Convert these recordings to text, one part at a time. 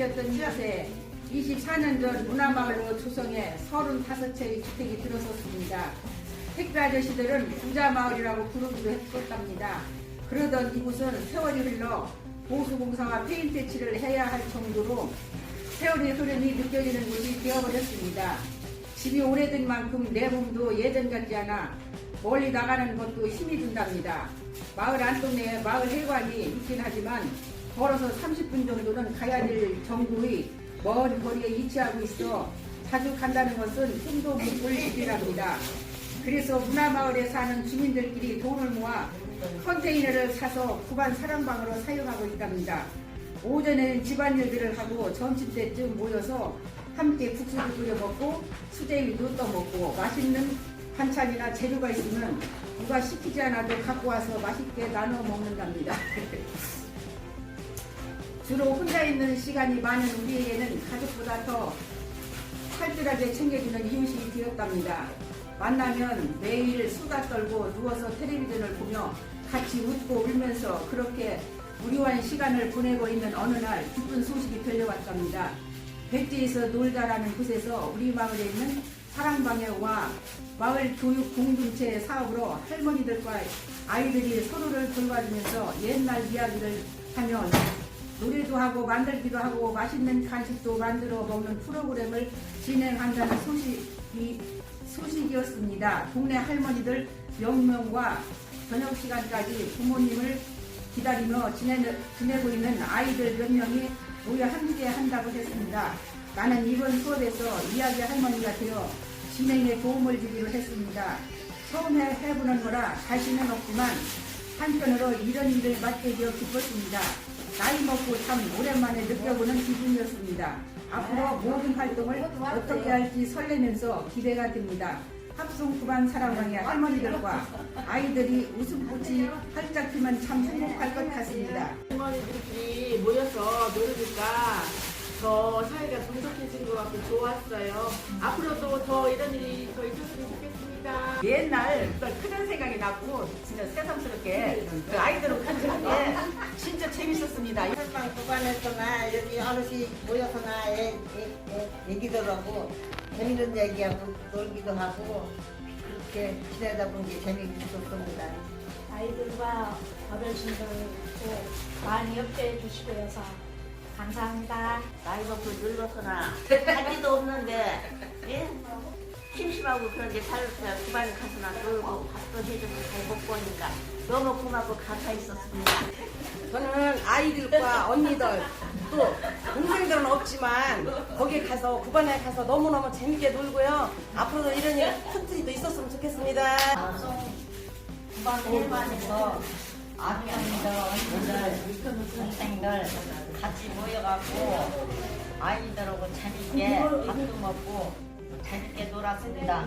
잔치였던 이곳에 24년 전 문화마을로 조성해 35채의 주택이 들어섰습니다. 택배 아저씨들은 부자마을이라고 부르기도 했었답니다. 그러던 이곳은 세월이 흘러 보수공사와 페인트 칠을 해야 할 정도로 세월의 흐름이 느껴지는 곳이 되어버렸습니다. 집이 오래된 만큼 내 몸도 예전 같지 않아 멀리 나가는 것도 힘이 든답니다. 마을 안동네에 마을 회관이 있긴 하지만 걸어서 30분 정도는 가야 될 정도의 먼 거리에 위치하고 있어 자주 간다는 것은 힘도 못볼 일이랍니다. 그래서 문화마을에 사는 주민들끼리 돈을 모아 컨테이너를 사서 구반 사랑방으로 사용하고 있답니다. 오전에는 집안일들을 하고 점심때쯤 모여서 함께 국수도 끓여 먹고 수제비도 떠먹고 맛있는 반찬이나 재료가 있으면 누가 시키지 않아도 갖고 와서 맛있게 나눠 먹는답니다. 주로 혼자 있는 시간이 많은 우리에게는 가족보다 더 활달하게 챙겨주는 이웃이 되었답니다. 만나면 매일 수다 떨고 누워서 텔레비전을 보며 같이 웃고 울면서 그렇게 무료한 시간을 보내고 있는 어느 날 기쁜 소식이 들려왔답니다. 백지에서 놀다라는 곳에서 우리 마을에 있는 사랑방에 와 마을 교육 공동체 사업으로 할머니들과 아이들이 서로를 돌봐주면서 옛날 이야기를 하며 노래도 하고 만들기도 하고 맛있는 간식도 만들어 먹는 프로그램을 진행한다는 소식이 소식이었습니다. 동네 할머니들 명명과 저녁 시간까지 부모님을 기다리며 지내, 지내고 있는 아이들 몇 명이 모여 함께 한다고 했습니다. 나는 이번 수업에서 이야기 할머니가 되어 진행에 도움을 주기로 했습니다. 처음에 해보는 거라 자신은 없지만 한편으로 이런 일을 맡게 되어 기뻤습니다. 나이 먹고 참 오랜만에 느껴보는 기분이었습니다. 앞으로 모든 활동을 어떻게 할지 설레면서 기대가 됩니다. 합성 구반 사랑방의 할머니들과 아이들이 웃음꽃이 활짝 피면 참 행복할 것 같습니다. 할머니들끼리 모여서 노르니까 더 사회가 돈독해진 것 같고 좋았어요. 앞으로도 더 이런 일이 더 있었으면 좋겠습니다. 옛날 그 크는 생각이 나고 진짜 새삼스럽게 그 아이들을 가지는 게 진짜 재밌었습니다. 한방 구간에서나 여기 어르신 모여서나 애, 애, 애, 얘기도 하고 재밌는 얘기하고 놀기도 하고 그렇게 지내다 본게 재미있었습니다. 아이들과 어르신들도 많이 협조해 주시고 해서 감사합니다. 나이 먹고 늙어서나 할 일도 없는데 예? 심심하고 그런데 살때 구반에 가서나 놀고 밥도 해주고 잘 먹고 오니까 너무 고맙고 감사했었습니다. 저는 아이들과 언니들 또 동생들은 없지만 거기에 가서 구반에 가서 너무너무 재밌게 놀고요. 앞으로도 이런 일 콘트리도 있었으면 좋겠습니다. 구반 일반에서 아버님들, 언니들, 동생들 같이 모여갖고 아이들하고 재밌게 밥도 먹고 재밌게 놀았습니다.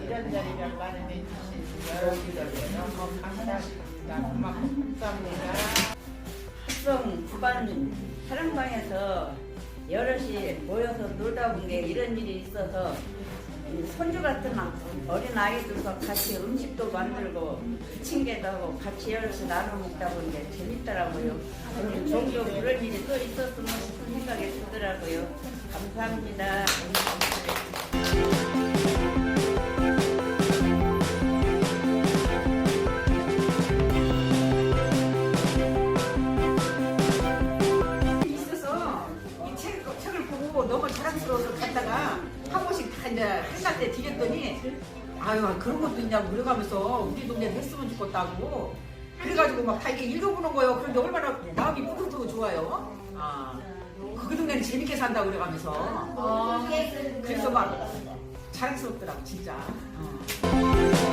이런 자리를 마련해 주신 여러분들 너무 감사합니다. 고맙고 감사합니다. 합성 구반 사랑방에서 여럿이 모여서 놀다 본 게 이런 일이 있어서 이 손주 같은 어린 아이들과 같이 음식도 만들고 친게도 하고 같이 여럿이 나눠 먹다 게 재밌더라고요. 종종 그런 일이 또 있었으면 싶은 생각이 들더라고요. 감사합니다. 있어서 이 책, 책을 보고 너무 자랑스러워서 갔다가 한 번씩 다 이제 한살 때 드렸더니 아유 그런 것도 있냐고 그래가면서 우리 동네에 했으면 좋겠다고 그래가지고 막 다 이렇게 읽어보는 거예요. 그런데 얼마나 마음이 뿌듯하고 좋아요. 아, 그 동네는 재밌게 산다고 그래가면서 어, 그래서 막 자랑스럽더라고 진짜. 어.